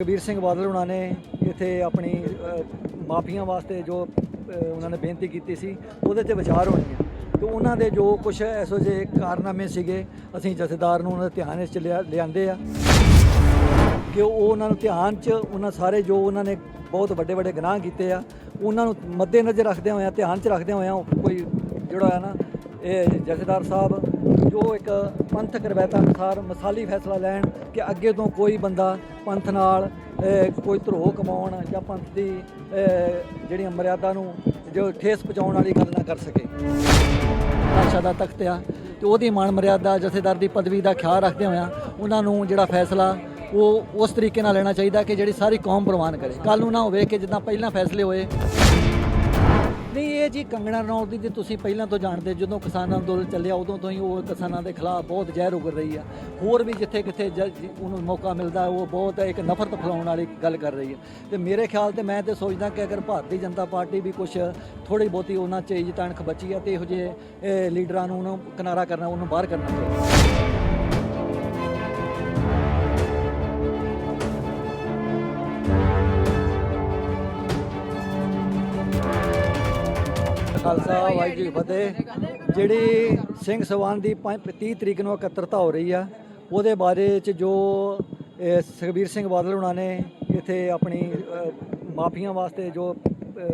ਕਬੀਰ ਸਿੰਘ ਬਾਦਲ ਉਹਨਾਂ ਨੇ ਇੱਥੇ ਆਪਣੀ ਮਾਫੀਆਂ ਵਾਸਤੇ ਜੋ ਉਹਨਾਂ ਨੇ ਬੇਨਤੀ ਕੀਤੀ ਸੀ, ਉਹਦੇ ਤੇ ਵਿਚਾਰ ਹੋਣੀ ਹੈ ਤੇ ਉਹਨਾਂ ਦੇ ਜੋ ਕੁਝ ਐਸੋ ਜਿਹੇ ਕਾਰਨਾਮੇ ਸੀਗੇ, ਅਸੀਂ ਜਥੇਦਾਰ ਨੂੰ ਉਹਨਾਂ ਦੇ ਧਿਆਨ ਵਿੱਚ ਲਿਆ- ਲਿਆਂਦੇ ਆ। ਕਿ ਉਹ ਉਹਨਾਂ ਨੂੰ ਧਿਆਨ 'ਚ, ਉਹਨਾਂ ਸਾਰੇ ਜੋ ਉਹਨਾਂ ਨੇ ਬਹੁਤ ਵੱਡੇ ਵੱਡੇ ਗੁਨਾਹ ਕੀਤੇ ਆ, ਉਹਨਾਂ ਨੂੰ ਮੱਦੇਨਜ਼ਰ ਰੱਖਦੇ ਹੋਇਆ, ਧਿਆਨ 'ਚ ਰੱਖਦੇ ਹੋਇਆ ਕੋਈ ਜਿਹੜਾ ਹੈ ਨਾ, ਇਹ ਜਥੇਦਾਰ ਸਾਹਿਬ ਜੋ ਇੱਕ ਪੰਥਕ ਰਵਾਇਤਾਂ ਅਨੁਸਾਰ ਮਸਾਲੀ ਫੈਸਲਾ ਲੈਣ ਕਿ ਅੱਗੇ ਤੋਂ ਕੋਈ ਬੰਦਾ ਪੰਥ ਨਾਲ ਕੋਈ ਧਰੋਹ ਕਮਾਉਣ ਜਾਂ ਪੰਥ ਦੀ ਜਿਹੜੀਆਂ ਮਰਿਆਦਾ ਨੂੰ ਜੋ ਠੇਸ ਪਹੁੰਚਾਉਣ ਵਾਲੀ ਗੱਲ ਨਾ ਕਰ ਸਕੇ। ਪਾਤਸ਼ਾਹ ਦਾ ਤਖਤ ਆ ਤੇ ਉਹਦੀ ਮਾਣ ਮਰਿਆਦਾ ਜਥੇਦਾਰ ਦੀ ਪਦਵੀ ਦਾ ਖਿਆਲ ਰੱਖਦੇ ਹੋਇਆ ਉਹਨਾਂ ਨੂੰ ਜਿਹੜਾ ਫੈਸਲਾ, ਉਹ ਉਸ ਤਰੀਕੇ ਨਾਲ ਲੈਣਾ ਚਾਹੀਦਾ ਕਿ ਜਿਹੜੀ ਸਾਰੀ ਕੌਮ ਪ੍ਰਵਾਨ ਕਰੇ। ਕੱਲ ਨੂੰ ਨਾ ਹੋਵੇ ਕਿ ਜਿੱਦਾਂ ਪਹਿਲਾਂ ਫੈਸਲੇ ਹੋਏ। ਨਹੀਂ, ਇਹ ਜੀ ਕੰਗਣਾ ਰਣੌਤ ਦੀ ਜੇ ਤੁਸੀਂ ਪਹਿਲਾਂ ਤੋਂ ਜਾਣਦੇ, ਜਦੋਂ ਕਿਸਾਨ ਅੰਦੋਲਨ ਚੱਲਿਆ, ਉਦੋਂ ਤੋਂ ਹੀ ਉਹ ਕਿਸਾਨਾਂ ਦੇ ਖਿਲਾਫ ਬਹੁਤ ਜ਼ਹਿਰ ਉਗਰ ਰਹੀ ਆ। ਹੋਰ ਵੀ ਜਿੱਥੇ ਕਿੱਥੇ ਜ- ਉਹਨੂੰ ਮੌਕਾ ਮਿਲਦਾ, ਉਹ ਬਹੁਤ ਇੱਕ ਨਫ਼ਰਤ ਫੈਲਾਉਣ ਵਾਲੀ ਗੱਲ ਕਰ ਰਹੀ ਹੈ ਤੇ ਮੇਰੇ ਖਿਆਲ ਤੇ ਮੈਂ ਤੇ ਸੋਚਦਾ ਕਿ ਅਗਰ ਭਾਰਤੀ ਜਨਤਾ ਪਾਰਟੀ ਵੀ ਕੁਝ ਥੋੜੀ ਬਹੁਤੀ ਉਹਨਾਂ ਚ ਇੱਜ਼ਤ ਤਣਖ ਬਚੀ ਆ, ਤੇ ਇਹੋ ਜਿਹੇ ਲੀਡਰਾਂ ਨੂੰ ਉਹਨੂੰ ਕਿਨਾਰਾ ਕਰਨਾ, ਉਹਨੂੰ ਬਾਹਰ ਕਰਨਾ ਚਾਹੀਦਾ। ਖਾਲਸਾ, ਵਾਹਿਗੁਰੂ ਜੀ ਫਤਿਹ। ਜਿਹੜੀ ਸਿੰਘ ਸਵਾਨ ਦੀ ਪੰਜ- 30 ਤਰੀਕ ਨੂੰ ਇਕੱਤਰਤਾ ਹੋ ਰਹੀ ਆ, ਉਹਦੇ ਬਾਰੇ ਚ ਜੋ ਸੁਖਬੀਰ ਸਿੰਘ ਬਾਦਲ ਉਹਨਾਂ ਨੇ ਇੱਥੇ ਆਪਣੀ ਮਾਫੀਆਂ ਵਾਸਤੇ ਜੋ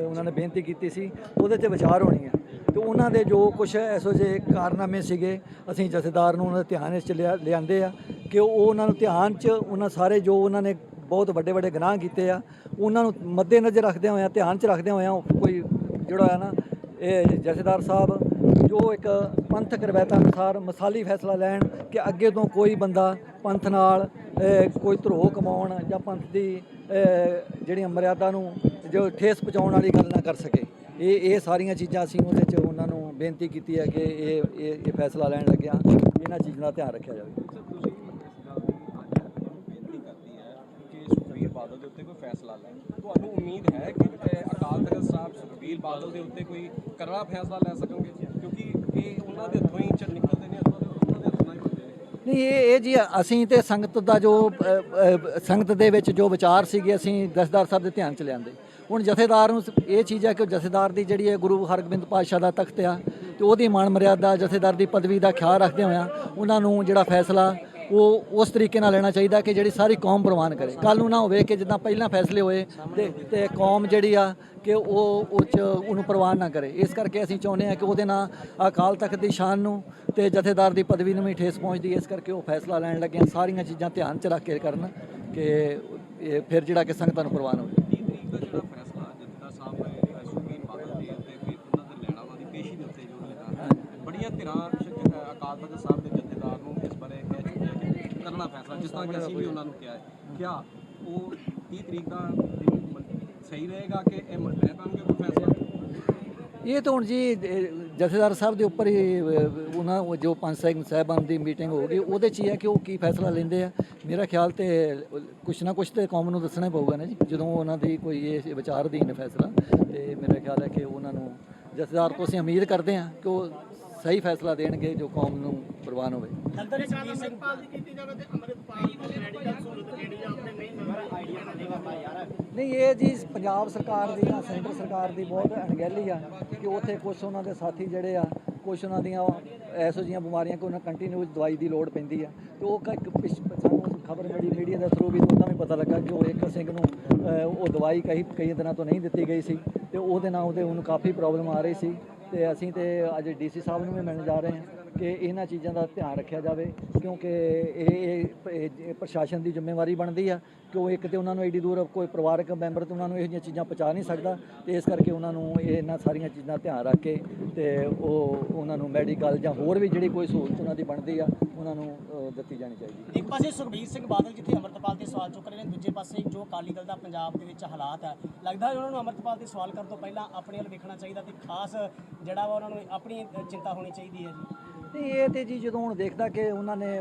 ਉਹਨਾਂ ਨੇ ਬੇਨਤੀ ਕੀਤੀ ਸੀ, ਉਹਦੇ ਤੇ ਵਿਚਾਰ ਹੋਣੀ ਹੈ ਤੇ ਉਹਨਾਂ ਦੇ ਜੋ ਕੁਝ ਐਸੋ ਜਿਹੇ ਕਾਰਨਾਮੇ ਸੀਗੇ, ਅਸੀਂ ਜਥੇਦਾਰ ਨੂੰ ਉਹਨਾਂ ਦੇ ਧਿਆਨ ਵਿੱਚ ਲਿਆ- ਲਿਆਂਦੇ ਆ ਕਿ ਉਹ ਉਹਨਾਂ ਨੂੰ ਧਿਆਨ 'ਚ, ਉਹਨਾਂ ਸਾਰੇ ਜੋ ਉਹਨਾਂ ਨੇ ਬਹੁਤ ਵੱਡੇ ਵੱਡੇ ਗੁਨਾਹ ਕੀਤੇ ਆ, ਉਹਨਾਂ ਨੂੰ ਮੱਦੇਨਜ਼ਰ ਰੱਖਦੇ ਹੋਇਆ, ਧਿਆਨ 'ਚ ਰੱਖਦੇ ਹੋਇਆ ਕੋਈ ਜਿਹੜਾ ਹੈ ਨਾ ਇਹ ਜਥੇਦਾਰ ਸਾਹਿਬ ਜੋ ਇੱਕ ਪੰਥਕ ਰਵਾਇਤਾਂ ਅਨੁਸਾਰ ਮਸਾਲੀ ਫੈਸਲਾ ਲੈਣ ਕਿ ਅੱਗੇ ਤੋਂ ਕੋਈ ਬੰਦਾ ਪੰਥ ਨਾਲ ਕੋਈ ਧਰੋਹ ਕਮਾਉਣ ਜਾਂ ਪੰਥ ਦੀ ਅਹ, ਜਿਹੜੀਆਂ ਮਰਿਆਦਾ ਨੂੰ ਜੋ ਠੇਸ ਪਹੁੰਚਾਉਣ ਵਾਲੀ ਗੱਲ ਨਾ ਕਰ ਸਕੇ। ਇਹ ਇਹ ਸਾਰੀਆਂ ਚੀਜ਼ਾਂ ਅਸੀਂ ਉਹਦੇ 'ਚ ਉਹਨਾਂ ਨੂੰ ਬੇਨਤੀ ਕੀਤੀ ਹੈ ਕਿ ਇਹ ਇਹ ਫੈਸਲਾ ਲੈਣ ਲੱਗਿਆ ਇਹਨਾਂ ਚੀਜ਼ਾਂ ਦਾ ਧਿਆਨ ਰੱਖਿਆ ਜਾਵੇ। ਬਾਦਲ ਦੇ ਉੱਤੇ ਕੋਈ ਫੈਸਲਾ ਲੈਣ। ਤੁਹਾਨੂੰ ਉਮੀਦ ਹੈ ਕਿ ਅਕਾਲ ਤਖਤ ਸਾਹਿਬ ਬਾਦਲ ਦੇ ਉੱਤੇ ਕੋਈ ਕਰੜਾ ਫੈਸਲਾ ਲੈ ਸਕਣਗੇ? ਕਿਉਂਕਿ ਇਹ ਉਹਨਾਂ ਦੇ ਹੱਥੋਂ ਹੀ ਚ ਨਿਕਲਦੇ ਨੇ, ਉਹਨਾਂ ਦੇ ਹੱਥੋਂ ਹੀ ਹੁੰਦੇ ਨੇ। ਨਹੀਂ, ਇਹ ਇਹ ਜੀ, ਅਸੀਂ ਤੇ ਸੰਗਤ ਦਾ ਜੋ ਸੰਗਤ ਦੇ ਵਿੱਚ ਜੋ ਵਿਚਾਰ ਸੀਗੇ, ਅਸੀਂ ਦਸਦਾਰ ਸਾਹਿਬ ਦੇ ਧਿਆਨ ਚ ਲਿਆਂਦੇ। ਹੁਣ ਜਥੇਦਾਰ ਨੂੰ ਇਹ ਚੀਜ਼ ਹੈ ਕਿ ਜਥੇਦਾਰ ਦੀ ਜਿਹੜੀ ਹੈ ਗੁਰੂ ਹਰਗੋਬਿੰਦ ਪਾਤਸ਼ਾਹ ਦਾ ਤਖਤ ਆ, ਤੇ ਉਹਦੀ ਮਾਣ ਮਰਿਆਦਾ ਜਥੇਦਾਰ ਦੀ ਪਦਵੀ ਦਾ ਖਿਆਲ ਰੱਖਦੇ ਹੋਇਆ ਉਹਨਾਂ ਨੂੰ ਜਿਹੜਾ ਫੈਸਲਾ ਉਹ ਉਸ ਤਰੀਕੇ ਨਾਲ ਲੈਣਾ ਚਾਹੀਦਾ ਕਿ ਜਿਹੜੀ ਸਾਰੀ ਕੌਮ ਪ੍ਰਵਾਨ ਕਰੇ। ਕੱਲ ਨੂੰ ਨਾ ਹੋਵੇ ਕਿ ਜਿੱਦਾਂ ਪਹਿਲਾਂ ਫੈਸਲੇ ਹੋਏ ਤੇ ਤੇ ਕੌਮ ਜਿਹੜੀ ਆ ਕਿ ਉਹ ਉਹ 'ਚ ਉਹਨੂੰ ਪ੍ਰਵਾਨ ਨਾ ਕਰੇ। ਇਸ ਕਰਕੇ ਅਸੀਂ ਚਾਹੁੰਦੇ ਹਾਂ ਕਿ ਉਹਦੇ ਨਾਲ ਅਕਾਲ ਤਖਤ ਦੀ ਸ਼ਾਨ ਨੂੰ ਤੇ ਜਥੇਦਾਰ ਦੀ ਪਦਵੀ ਨੂੰ ਵੀ ਠੇਸ ਪਹੁੰਚਦੀ ਇਸ ਕਰਕੇ ਉਹ ਫੈਸਲਾ ਲੈਣ ਲੱਗੇ ਸਾਰੀਆਂ ਚੀਜ਼ਾਂ ਧਿਆਨ 'ਚ ਰੱਖ ਕੇ ਕਰਨ ਕਿ ਇਹ ਫਿਰ ਜਿਹੜਾ ਕਿ ਸੰਗਤਾਂ ਨੂੰ ਪ੍ਰਵਾਨ ਹੋਵੇ। ਬੜੀਆਂ ਧਿਰਾਂ, ਅਕਾਲ ਤਖਤ ਸਾਹਿਬ ਦੇ ਜਥੇਦਾਰ ਨੂੰ ਇਸ ਬਾਰੇ ਕਹਿ ਚੁੱਕੇ ਕਿ ਕਰਨਾ ਫੈਸਲਾ ਜਿਸ ਤਰ੍ਹਾਂ ਕਿ ਅਸੀਂ ਵੀ ਉਹਨਾਂ ਨੂੰ ਕਿਹਾ ਹੈ। ਕਿਆ ਉਹ 30 ਤਰੀਕ ਦਾ ਦਿਨ ਸਹੀ ਰਹੇਗਾ ਕਿ ਇਹ ਲੈ ਪਾਉਣਗੇ ਕੋਈ ਫੈਸਲਾ? ਇਹ ਤਾਂ ਹੁਣ ਜੀ ਜਥੇਦਾਰ ਸਾਹਿਬ ਦੇ ਉੱਪਰ ਹੀ ਉਹਨਾਂ ਜੋ ਪੰਜ ਸਿੰਘ ਸਾਹਿਬਾਨ ਦੀ ਮੀਟਿੰਗ ਹੋਊਗੀ ਉਹਦੇ 'ਚ ਹੀ ਹੈ ਕਿ ਉਹ ਕੀ ਫੈਸਲਾ ਲੈਂਦੇ ਆ। ਮੇਰਾ ਖਿਆਲ ਤੇ, ਕੁਛ ਨਾ ਕੁਛ ਤੇ ਕੌਮ ਨੂੰ ਦੱਸਣਾ ਹੀ ਪਊਗਾ ਨਾ ਜੀ, ਜਦੋਂ ਉਹਨਾਂ ਦੀ ਕੋਈ ਇਹ ਵਿਚਾਰ ਅਧੀਨ ਫੈਸਲਾ। ਤੇ ਮੇਰਾ ਖਿਆਲ ਹੈ ਕਿ ਉਹਨਾਂ ਨੂੰ, ਜਥੇਦਾਰ ਤੋਂ ਅਸੀਂ ਉਮੀਦ ਕਰਦੇ ਹਾਂ ਕਿ ਉਹ ਸਹੀ ਫੈਸਲਾ ਦੇਣਗੇ ਜੋ ਕੌਮ ਨੂੰ ਪ੍ਰਵਾਨ ਹੋਵੇ। ਨਹੀਂ ਇਹ ਜੀ ਪੰਜਾਬ ਸਰਕਾਰ ਦੀ ਜਾਂ ਸੈਂਟਰ ਸਰਕਾਰ ਦੀ ਬਹੁਤ ਅਣਗਹਿਲੀ ਆ ਕਿ ਉੱਥੇ ਕੁਝ ਉਹਨਾਂ ਦੇ ਸਾਥੀ ਜਿਹੜੇ ਆ ਕੁਝ ਉਹਨਾਂ ਦੀਆਂ ਐਸੋ ਜੀਆਂ ਬਿਮਾਰੀਆਂ ਕਿ ਉਹਨਾਂ ਕੰਟੀਨਿਊ ਦਵਾਈ ਦੀ ਲੋੜ ਪੈਂਦੀ ਆ। ਤੇ ਉਹ ਕ- ਇੱਕ ਪਿਛ- ਸਾਨੂੰ ਖਬਰ ਮਿਲੀ ਮੀਡੀਆ ਦੇ ਥਰੂ ਵੀ ਉਹਨਾਂ ਵੀ ਪਤਾ ਲੱਗਾ ਕਿ ਉਹ ਇੱਕ ਸਿੰਘ ਨੂੰ ਉਹ ਦਵਾਈ ਕਈ ਕਈ ਦਿਨਾਂ ਤੋਂ ਨਹੀਂ ਦਿੱਤੀ ਗਈ ਸੀ ਤੇ ਉਹਦੇ ਨਾਲ ਉਹਦੇ ਉਹਨੂੰ ਕਾਫੀ ਪ੍ਰੋਬਲਮ ਆ ਰਹੀ ਸੀ ਤੇ ਅਸੀਂ ਤੇ ਅੱਜ ਡੀਸੀ ਸਾਹਿਬ ਨੂੰ ਵੀ ਮਿਲਣ ਜਾ ਰਹੇ ਹਾਂ। ਕਿ ਇਹਨਾਂ ਚੀਜ਼ਾਂ ਦਾ ਧਿਆਨ ਰੱਖਿਆ ਜਾਵੇ, ਕਿਉਂਕਿ ਇਹ, ਇਹ- ਪ੍ਰਸ਼ਾਸਨ ਦੀ ਜ਼ਿੰਮੇਵਾਰੀ ਬਣਦੀ ਆ ਕਿ ਉਹ ਇੱਕ ਤੇ ਉਹਨਾਂ ਨੂੰ ਐਡੀ ਦੂਰ ਕੋਈ ਪਰਿਵਾਰਕ ਮੈਂਬਰ ਤੇ ਉਹਨਾਂ ਨੂੰ ਇਹੋ ਜਿਹੀਆਂ ਚੀਜ਼ਾਂ ਪਹੁੰਚਾ ਨਹੀਂ ਸਕਦਾ ਤੇ ਇਸ ਕਰਕੇ ਉਹਨਾਂ ਨੂੰ ਇਹ ਇਹਨਾਂ ਸਾਰੀਆਂ ਚੀਜ਼ਾਂ ਧਿਆਨ ਰੱਖ ਕੇ ਤੇ ਉਹ ਉਹਨਾਂ ਨੂੰ ਮੈਡੀਕਲ ਜਾਂ ਹੋਰ ਵੀ ਜਿਹੜੀ ਕੋਈ ਸਹੂਲਤ ਉਹਨਾਂ ਦੀ ਬਣਦੀ ਆ, ਉਹਨਾਂ ਨੂੰ ਦਿੱਤੀ ਜਾਣੀ ਚਾਹੀਦੀ ਇੱਕ ਪਾਸੇ ਸੁਖਬੀਰ ਸਿੰਘ ਬਾਦਲ ਜਿੱਥੇ ਅੰਮ੍ਰਿਤਪਾਲ ਦੇ ਸਵਾਲ ਚੁੱਕ ਰਹੇ ਨੇ, ਦੂਜੇ ਪਾਸੇ ਜੋ ਅਕਾਲੀ ਦਲ ਦਾ ਪੰਜਾਬ ਦੇ ਵਿੱਚ ਹਾਲਾਤ ਹੈ ਲੱਗਦਾ ਉਹਨਾਂ ਨੂੰ ਅੰਮ੍ਰਿਤਪਾਲ ਦੇ ਸਵਾਲ ਕਰਨ ਤੋਂ ਪਹਿਲਾਂ ਆਪਣੇ ਵੱਲ ਵੇਖਣਾ ਚਾਹੀਦਾ ਤੇ ਖਾਸ ਜਿਹੜਾ ਵਾ ਉਹਨਾਂ ਨੂੰ ਆਪਣੀ ਚਿੰਤਾ ਹੋਣੀ ਚਾਹੀਦੀ ਹੈ ਜੀ। ਨਹੀਂ ਇਹ ਤੇ ਜੀ ਜਦੋਂ ਹੁਣ ਦੇਖਦਾ ਕਿ ਉਹਨਾਂ ਨੇ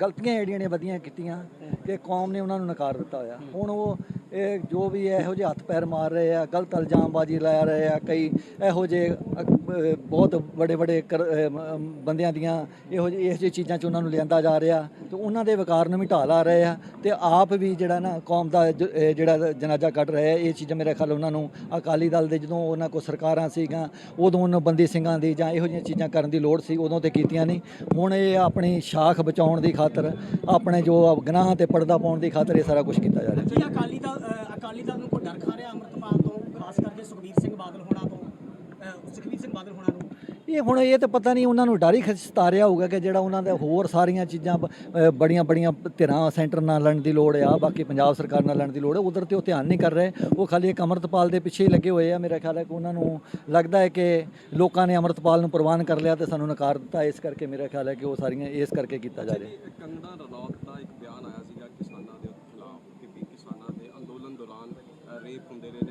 ਗਲਤੀਆਂ ਜਿਹੜੀਆਂ ਨੇ ਵਧੀਆਂ ਕੀਤੀਆਂ ਕਿ ਕੌਮ ਨੇ ਉਹਨਾਂ ਨੂੰ ਨਕਾਰ ਦਿੱਤਾ ਹੋਇਆ। ਹੁਣ ਉਹ ਇਹ ਜੋ ਵੀ ਇਹੋ ਜਿਹੇ ਹੱਥ ਪੈਰ ਮਾਰ ਰਹੇ ਆ ਗਲਤ ਇਲਜ਼ਾਮਬਾਜ਼ੀ ਲਾ ਰਹੇ ਆ ਕਈ ਇਹੋ ਜਿਹੇ ਅ, ਬਹੁਤ ਵੱਡੇ ਵੱਡੇ ਕਰ- ਬੰਦਿਆਂ ਦੀਆਂ ਇਹੋ ਜਿਹੀ ਇਹੋ ਜਿਹੀ ਚੀਜ਼ਾਂ 'ਚ ਉਹਨਾਂ ਨੂੰ ਲਿਆਂਦਾ ਜਾ ਰਿਹਾ। ਤੇ ਉਹਨਾਂ ਦੇ ਵਕਾਰ ਨੂੰ ਵੀ ਢਾਲ ਆ ਰਹੇ ਆ। ਤੇ ਆਪ ਵੀ ਜਿਹੜਾ ਨਾ ਕੌਮ ਦਾ ਜਿਹੜਾ ਜਨਾਜ਼ਾ ਕੱਢ ਰਹੇ ਆ, ਇਹ ਚੀਜ਼ਾਂ ਮੇਰੇ ਖਿਆਲ ਉਹਨਾਂ ਨੂੰ ਅਕਾਲੀ ਦਲ ਦੇ ਜਦੋਂ ਉਹਨਾਂ ਕੋਲ ਸਰਕਾਰਾਂ ਸੀਗੀਆਂ, ਉਦੋਂ ਉਹਨਾਂ ਬੰਦੀ ਸਿੰਘਾਂ ਦੀ ਜਾਂ ਇਹੋ ਜਿਹੀਆਂ ਚੀਜ਼ਾਂ ਕਰਨ ਦੀ ਲੋੜ ਸੀ, ਉਦੋਂ ਤੇ ਕੀਤੀਆਂ ਨਹੀਂ। ਹੁਣ ਇਹ ਆਪਣੀ ਸ਼ਾਖ ਬਚਾਉਣ ਦੀ ਖਾਤਰ, ਆਪਣੇ ਜੋ ਗੁਨਾਹ ਤੇ ਪਰਦਾ ਪਾਉਣ ਦੀ ਖਾਤਰ ਇਹ ਸਾਰਾ ਕੁਝ ਕੀਤਾ ਜਾ ਰਿਹਾ। ਕੀ ਅਕਾਲੀ ਦਲ ਅਕਾਲੀ ਦਲ ਨੂੰ ਕੋਈ ਡਰ ਖਾ ਰਿਹਾ ਅੰਮ੍ਰਿਤਪਾਲ ਤੋਂ? ਖਾਸ ਕਰਕੇ ਸੁਖਬੀਰ ਸਿੰਘ ਬਾਦਲ ਹੋਣਾ ਤੋਂ। ਅ, ਸੁਖਬੀਰ ਸਿੰਘ ਬਾਦਲ ਹੋਣਾ ਨੂੰ? ਇਹ ਹੁਣ ਇਹ ਤਾਂ ਪਤਾ ਨਹੀਂ ਉਹਨਾਂ ਨੂੰ ਡਰ ਹੀ ਸਤਾ ਰਿਹਾ ਹੋਊਗਾ ਕਿ ਜਿਹੜਾ ਉਹਨਾਂ ਦੇ ਹੋਰ ਸਾਰੀਆਂ ਚੀਜ਼ਾਂ ਬੜੀਆਂ ਬੜੀਆਂ ਧਿਰਾਂ ਸੈਂਟਰ ਨਾਲ ਲੜਨ ਦੀ ਲੋੜ ਆ ਬਾਕੀ ਪੰਜਾਬ ਸਰਕਾਰ ਨਾਲ ਲੜਨ ਦੀ ਲੋੜ ਹੈ ਉਧਰ ਤੇ ਉਹ ਧਿਆਨ ਨਹੀਂ ਕਰ ਰਹੇ। ਉਹ ਖਾਲੀ ਇੱਕ ਅਮਰਤਪਾਲ ਦੇ ਪਿੱਛੇ ਹੀ ਲੱਗੇ ਹੋਏ ਆ ਮੇਰਾ ਖਿਆਲ ਹੈ ਕਿ ਉਹਨਾਂ ਨੂੰ ਲੱਗਦਾ ਹੈ ਕਿ ਲੋਕਾਂ ਨੇ ਅਮਰਤਪਾਲ ਨੂੰ ਪ੍ਰਵਾਨ ਕਰ ਲਿਆ ਤੇ ਸਾਨੂੰ ਨਕਾਰ ਦਿੱਤਾ ਇਸ ਕਰਕੇ ਮੇਰਾ ਖਿਆਲ ਹੈ ਕਿ ਉਹ ਸਾਰੀਆਂ ਇਸ ਕਰਕੇ ਕੀਤਾ ਜਾ ਰਿਹਾ। ਕੰਗਣਾ ਰਣੌਤ ਦਾ ਇੱਕ ਬਿਆਨ ਆਇਆ ਸੀਗਾ ਕਿਸਾਨਾਂ ਦੇ ਖਿਲਾਫ ਕਿ ਵੀ ਕਿਸਾਨਾਂ ਦੇ ਅੰਦੋਲਨ ਦੌਰਾਨ ਅ,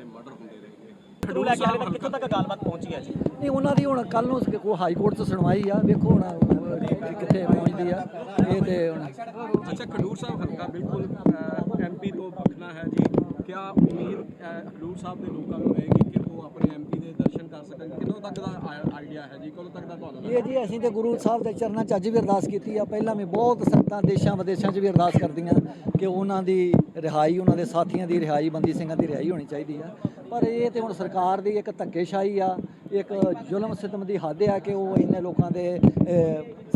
ਰੇਪ ਹੁੰਦੇ ਰਹੇ ਨੇ ਮਰਡਰ ਹੁੰਦੇ ਰਹੇ ਨੇ ਖਡੂਰ ਲੈ ਕੇ ਹਾਲੇ ਤੱਕ ਕਿੱਥੋਂ ਤੱਕ ਗੱਲਬਾਤ ਪਹੁੰਚੀ ਹੈ ਜੀ? ਨਹੀਂ ਉਹਨਾਂ ਦੀ ਹੁਣ ਕੱਲ ਨੂੰ ਕੋ ਹਾਈ ਕੋਰਟ 'ਚ ਸੁਣਵਾਈ ਆ ਵੇਖੋ ਹੁਣ ਕਿੱਥੇ ਪਹੁੰਚਦੀ ਆ ਇਹ ਤੇ ਹੁਣ। ਅੱਛਾ ਖਡੂਰ ਸਾਹਿਬ ਹਲਕਾ ਬਿਲਕੁਲ ਐਮਪੀ ਤੋਂ ਬਖਣਾ ਹੈ ਜੀ ਕਿਆ ਉਮੀਦ ਖਡੂਰ ਸਾਹਿਬ ਦੇ ਲੋਕਾਂ ਨੂੰ ਰਹੇਗੀ ਕਿ ਉਹ ਆਪਣੇ ਐਮਪੀ ਦੇ ਦਰਸ਼ਨ ਕਰ ਸਕਣ? ਕਿਦੋਂ ਤੱਕ ਦਾ ਆਈਡੀਆ ਹੈ ਜੀ? ਕਦੋਂ ਤੱਕ ਦਾ ਤੁਹਾਨੂੰ ਇਹ ਜੀ, ਅਸੀਂ ਤੇ ਗੁਰੂ ਸਾਹਿਬ ਦੇ ਚਰਨਾਂ 'ਚ ਅੱਜ ਵੀ ਅਰਦਾਸ ਕੀਤੀ ਆ। ਪਹਿਲਾਂ ਵੀ ਬਹੁਤ ਸੰਗਤਾਂ ਦੇਸ਼ਾਂ ਵਿਦੇਸ਼ਾਂ 'ਚ ਵੀ ਅਰਦਾਸ ਕਰਦੀਆਂ ਕਿ ਉਹਨਾਂ ਦੀ ਰਿਹਾਈ, ਉਹਨਾਂ ਦੇ ਸਾਥੀਆਂ ਦੀ ਰਿਹਾਈ, ਬੰਦੀ ਸਿੰਘਾਂ ਦੀ ਰਿਹਾਈ ਹੋਣੀ ਚਾਹੀਦੀ ਆ। ਪਰ ਇਹ ਤੇ ਹੁਣ ਸਰਕਾਰ ਦੀ ਇੱਕ ਧੱਕੇਸ਼ਾਹੀ ਆ ਇੱਕ ਜ਼ੁਲਮ ਸਿਤਮ ਦੀ ਹੱਦ ਆ ਕਿ ਉਹ ਇੰਨੇ ਲੋਕਾਂ ਦੇ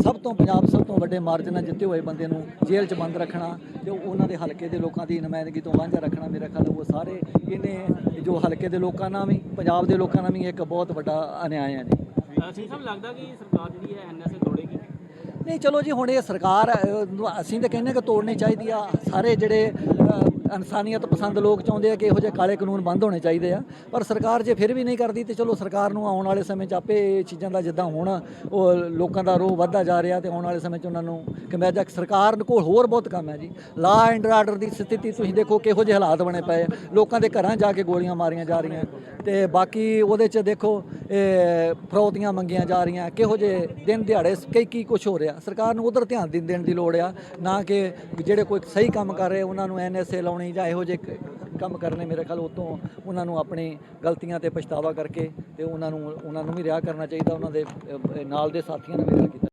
ਸਭ ਤੋਂ ਪੰਜਾਬ ਸਭ ਤੋਂ ਵੱਡੇ ਮਾਰਜਨ ਨਾਲ ਜਿੱਤੇ ਹੋਏ ਬੰਦੇ ਨੂੰ ਜੇਲ੍ਹ 'ਚ ਬੰਦ ਰੱਖਣਾ ਤੇ ਉਹਨਾਂ ਦੇ ਹਲਕੇ ਦੇ ਲੋਕਾਂ ਦੀ ਨੁਮਾਇੰਦਗੀ ਤੋਂ ਵਾਂਝਾ ਰੱਖਣਾ ਮੇਰਾ ਖਿਆਲ ਉਹ ਸਾਰੇ ਇਹਨੇ ਜੋ ਹਲਕੇ ਦੇ ਲੋਕਾਂ ਨਾਲ ਵੀ ਪੰਜਾਬ ਦੇ ਲੋਕਾਂ ਨਾਲ ਵੀ ਇੱਕ ਬਹੁਤ ਵੱਡਾ ਅਨਿਆਏ ਆ ਜੀ। ਸਿੰਘ ਸਾਹਿਬ ਲੱਗਦਾ ਕਿ ਸਰਕਾਰ ਜਿਹੜੀ ਹੈ ਐਨਐਸਏ ਤੋੜੇਗੀ? ਨਹੀਂ ਚਲੋ ਜੀ ਹੁਣ ਇਹ ਸਰਕਾਰ ਅਸੀਂ ਤਾਂ ਕਹਿੰਦੇ ਕਿ ਤੋੜਨੀ ਚਾਹੀਦੀ ਆ। ਸਾਰੇ ਜਿਹੜੇ ਇਨਸਾਨੀਅਤ ਪਸੰਦ ਲੋਕ ਚਾਹੁੰਦੇ ਆ ਕਿ ਇਹੋ ਜਿਹੇ ਕਾਲੇ ਕਾਨੂੰਨ ਬੰਦ ਹੋਣੇ ਚਾਹੀਦੇ ਆ। ਪਰ ਸਰਕਾਰ ਜੇ ਫਿਰ ਵੀ ਨਹੀਂ ਕਰਦੀ ਤੇ ਚਲੋ ਸਰਕਾਰ ਨੂੰ ਆਉਣ ਵਾਲੇ ਸਮੇਂ 'ਚ ਆਪੇ ਇਹ ਚੀਜ਼ਾਂ ਦਾ ਜਿੱਦਾਂ ਹੁਣ ਉਹ ਲੋਕਾਂ ਦਾ ਰੋਹ ਵੱਧਦਾ ਜਾ ਰਿਹਾ ਤੇ ਆਉਣ ਵਾਲੇ ਸਮੇਂ 'ਚ ਉਹਨਾਂ ਨੂੰ ਕਿ ਮੈਂ ਕਮਿਆਜਾ ਸਰਕਾਰ ਕੋਲ ਹੋਰ ਬਹੁਤ ਕੰਮ ਹੈ ਜੀ। ਲਾ ਐਂਡ ਆਰਡਰ ਦੀ ਸਥਿਤੀ ਤੁਸੀਂ ਦੇਖੋ ਕਿਹੋ ਜਿਹੇ ਹਾਲਾਤ ਬਣੇ ਪਏ ਆ। ਲੋਕਾਂ ਦੇ ਘਰਾਂ ਜਾ ਕੇ ਗੋਲੀਆਂ ਮਾਰੀਆਂ ਜਾ ਰਹੀਆਂ ਤੇ ਬਾਕੀ ਉਹਦੇ 'ਚ ਦੇਖੋ, ਇਹ ਫਰੌਤੀਆਂ ਮੰਗੀਆਂ ਜਾ ਰਹੀਆਂ। ਕਿਹੋ ਜਿਹੇ ਦਿਨ ਦਿਹਾੜੇ ਕਈ ਕੀ ਕੁਝ ਹੋ ਰਿਹਾ। ਸਰਕਾਰ ਨੂੰ ਉਧਰ ਧਿਆਨ ਦੇਣ ਦੇਣ ਦੀ ਲੋੜ ਆ, ਨਾ ਕਿ ਜਿਹੜੇ ਕੋਈ ਸਹੀ ਕੰਮ ਕਰ ਰਹੇ ਉਹਨਾਂ ਨੂੰ ਐਨਐਸਏ ਲਾਉਣੀ ਜਾਂ ਇਹੋ ਜਿਹੇ ਕੰਮ ਕਰਨੇ ਮੇਰੇ ਖਿਆਲ ਉਤੋਂ ਉਹਨਾਂ ਨੂੰ ਆਪਣੀ ਗਲਤੀਆਂ ਤੇ ਪਛਤਾਵਾ ਕਰਕੇ ਤੇ ਉਹਨਾਂ ਨੂੰ ਉਹਨਾਂ ਨੂੰ ਵੀ ਰਿਹਾ ਕਰਨਾ ਚਾਹੀਦਾ, ਉਹਨਾਂ ਦੇ ਨਾਲ ਦੇ ਸਾਥੀਆਂ ਨੂੰ ਵੀ ਰਿਹਾ ਕੀਤਾ